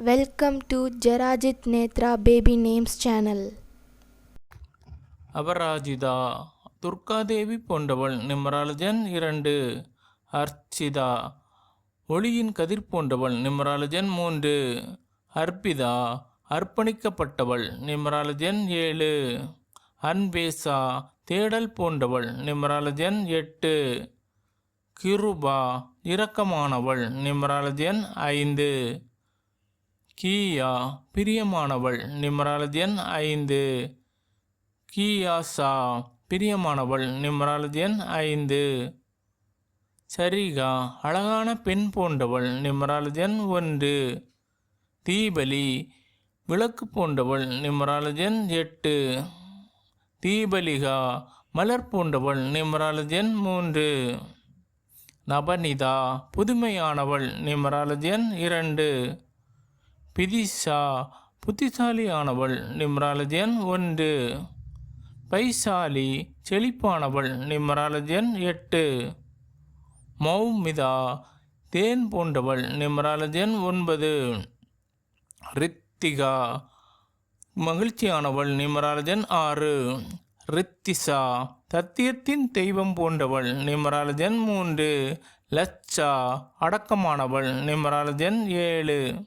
Welcome to ஜெராஜித் Netra baby names channel Aparajita Durgadevi போன்றவள் நிமராலஜன் இரண்டு அர்ச்சிதா ஒளியின் கதிர் போன்றவள் நிமராலஜன் மூன்று அர்ப்பிதா அர்ப்பணிக்கப்பட்டவள் நிமராலஜன் ஏழு அன்பேசா தேடல் போன்றவள் நிமராலஜன் எட்டு கிருபா இரக்கமானவள் நிமராலஜன் ஐந்து கீயா பிரியமானவள் நிமராலஜன் ஐந்து. கியாசா பிரியமானவள் நிம்ராலஜன் ஐந்து. சரிகா அழகான பெண் போன்றவள் நிம்ராலஜன் ஒன்று. தீபலி விளக்கு போன்றவள் நிம்ராலஜன் எட்டு. தீபலிகா மலர் போன்றவள் நிம்ராலஜன் மூன்று. நபனிதா புதுமையானவள் நிம்ராலஜன் இரண்டு. பிதிஷா புத்திசாலியானவள் நிம்ராலஜன் ஒன்று. பைசாலி செழிப்பானவள் நிம்ராலஜன் எட்டு. மௌமிதா தேன் போன்றவள் நிம்ராலஜன் ஒன்பது. ரித்திகா மகிழ்ச்சியானவள் நிம்ராலஜன் ஆறு. ரித்திசா தத்தியத்தின் தெய்வம் போன்றவள் நிம்ராலஜன் மூன்று. லச்சா அடக்கமானவள் நிம்ராலஜன் ஏழு.